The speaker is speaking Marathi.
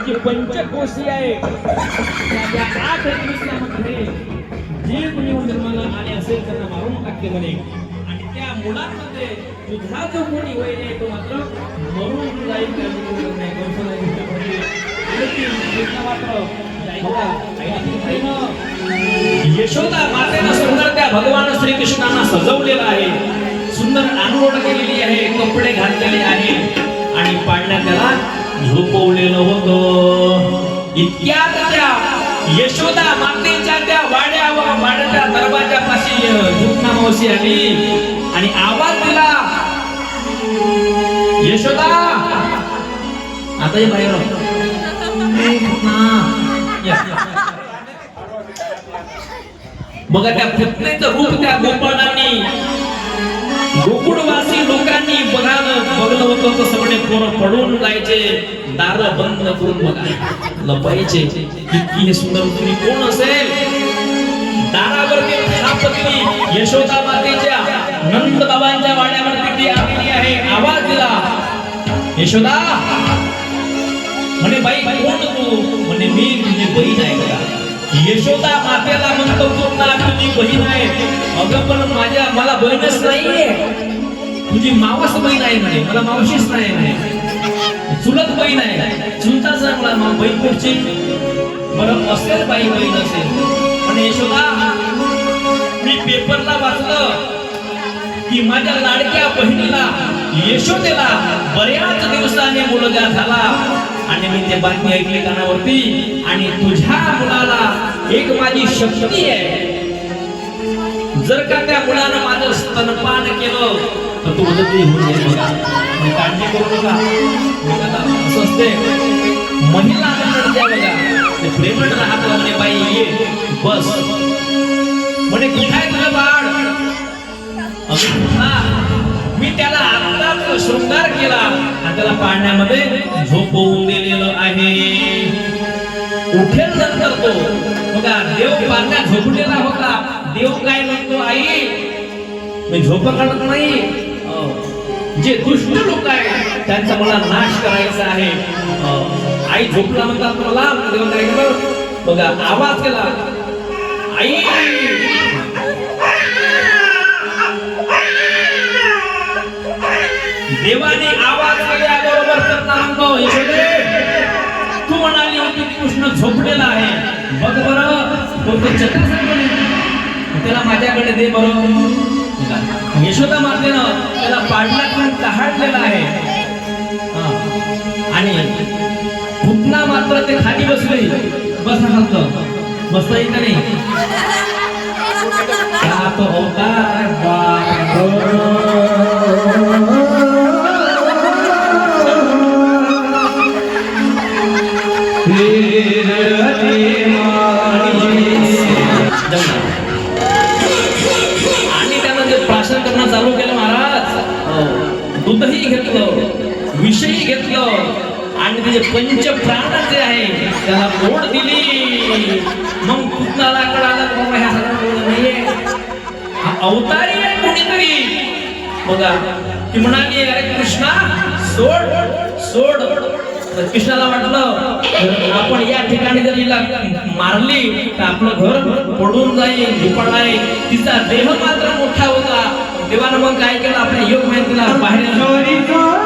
जी पंचकोशी आहे त्या आठ दिवसामध्ये जे कुणी जन्माला आले असेल त्यांना मारून टाकते म्हणे. आणि त्या मुलांमध्ये तुझा जो कोणी वय तो मात्र मरून जाईल यशोदा मातेनं सुंदर त्या भगवान श्रीकृष्णांना सजवलेलं आहे. सुंदर अनुरोध केलेली आहे कपडे घातलेले आहे आणि पाडण्यात त्याला झोपवलेलं होत. इतक्यात त्या यशोदा मातेच्या त्या वाड्या व वाड्याच्या दरवाजापाशी झुकना मावशी आली. आणि आवाज दिला. यशोदा! आता ये बाहेर. बघा त्या पुतणेचं रूप त्या गोपाळांनी गोकुळवासी लोकांनी बघालं बघलं होतं तर सगळे पोरं पडून जायचे. दार बंद करून बघा. लपायचे इतकी हे सुंदर तुम्ही कोण असेल? दारावरती थापतली यशोदा मातेच्या नंद बाबांच्या वाड्यावरती ती आलेली आहे. आवाज दिला. यशोदा म्हणे बाई कोण तू? म्हणे मी तुझी बहीण आहे का यशोदा मातेला म्हणतो पूर्ण तुझी बहीण आहे. अगं पण माझ्या मला बहीणच नाहीये. तुझी मावस बहीण आहे म्हणे. मला मावशीच नाही म्हणे. चुलत बहीण आहे. चुलता चांगला मग बहीण कुठची बरं असेल बाई बहीण असेल. पण यशोदा मी पेपरला वाचलं की माझ्या लाडक्या बहिणीला यशोदेला बऱ्याच दिवसाने मुलगा झाला. आणि मी ते बातमी ऐकली कानावरती. आणि तुझ्या मुलाला एक माझी शक्ती आहे. जर का त्या मुलानं माझं स्तनपान केलं तर तू उदती होऊन जाईल बघा. काळजी करू नका. असं असते महिला म्हणतात बघा. ते प्रेमट राहत म्हणे बाई ये बस. म्हणे कुठे आहे तुझं बाळ? मी त्याला आत्ताच शृंगार केला आणि त्याला पाळण्यामध्ये झोपवून दिलेलं आहे. उठेल नंतर तो. बघा देव पाळण्यात झोपलेला होता. देव काय म्हणतो आई? मी झोप काढत नाही. अं, जे दुष्ट लोक आहेत त्यांचा मला नाश करायचा आहे. अं, आई झोपला म्हणतात मला? देव काय केलं बघा आवाज केला. आई! देवाने आवाज केल्याबरोबर त्यांना म्हणतो तू म्हणाली होती कृष्ण झोपलेला आहे. बघ बरं तो चक्र त्याला माझ्याकडे दे बरोबर यशोदा मातेनं त्याला पाडण्यात पण कहाडलेला आहे आणि पुतना मात्र ते खाली बसले. बस खात बसता येईल का नाही का तो अवतार घेतलं विषय घेतलं आणि त्याचे पंच प्राण जे आहे त्याला बोट दिली. मग पुतणाला कळालं बाबा ह्या सगळ्या नाहीये. हा अवतारी आहे कोणीतरी. बघा ती म्हणाली अरे कृष्णा सोड सोड. कृष्णाला वाटलं आपण या ठिकाणी जर हिला मारली तर आपलं घर पडून जाईल झुपड तिचा देह मात्र मोठा होता. देवानं मग काय केलं? आपल्या योग माहितीला बाहेर